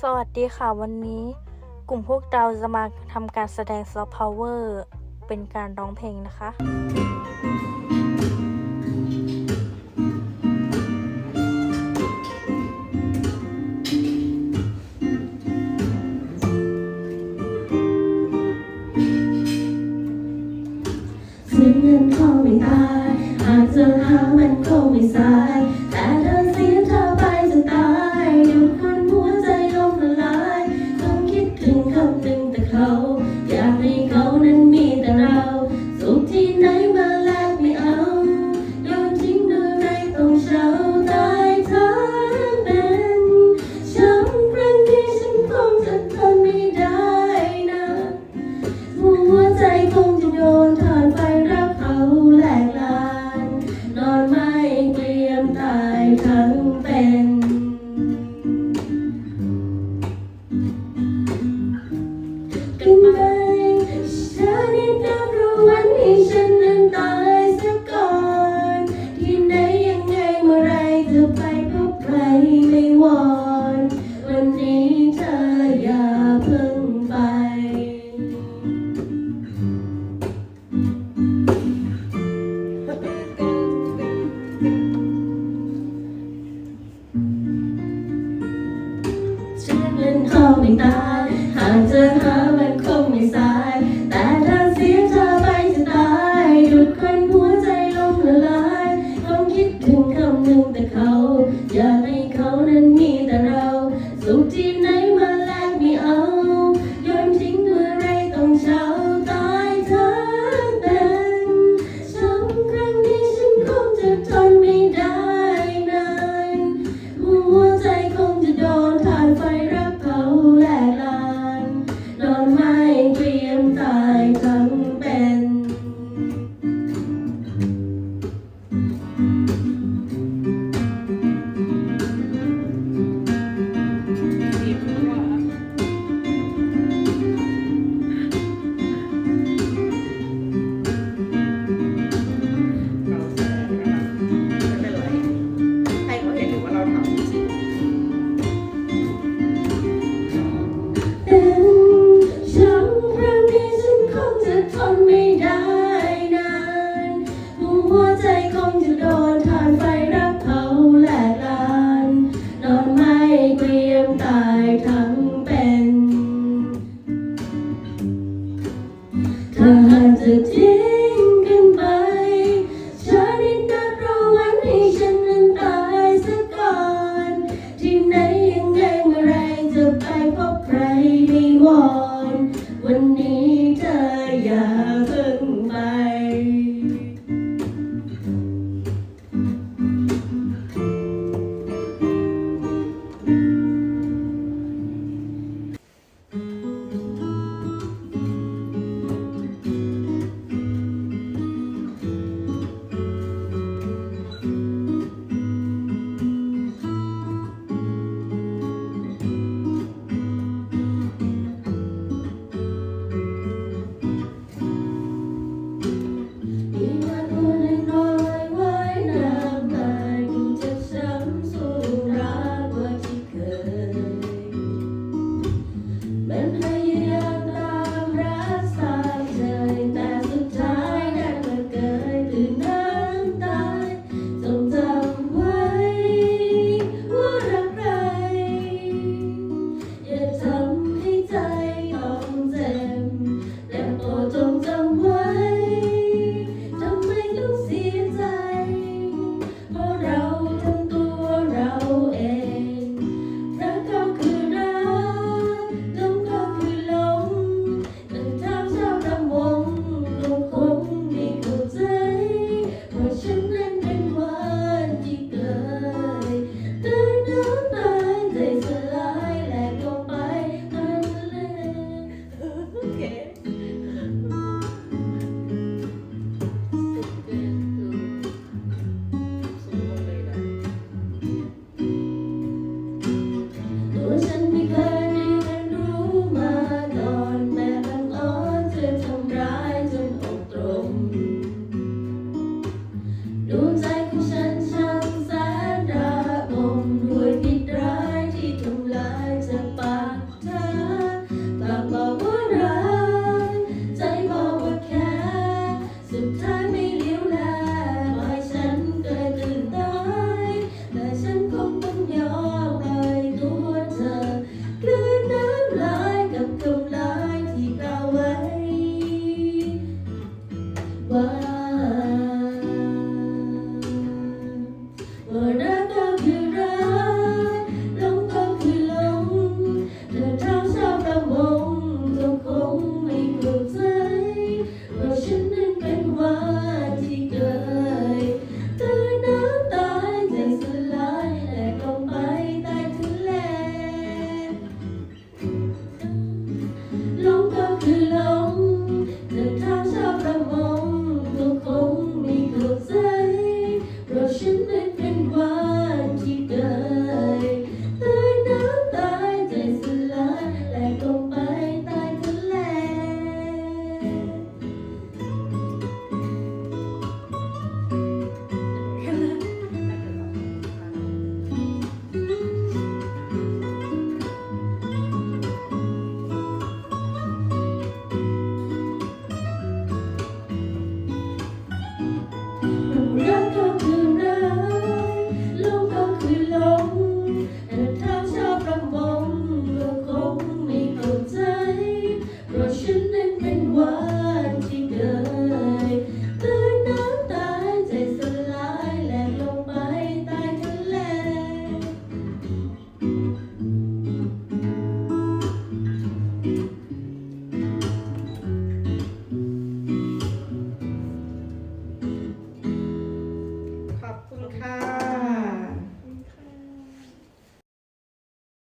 สวัสดีค่ะวันนี้กลุ่มพวกเราจะมาทำการแสดงซอฟต์พาวเวอร์เป็นการร้องเพลงนะคะ ซึ่งเงินเขาไม่ตายอาจจะหามันเขาไม่สาย nine. 男孩子听 and what?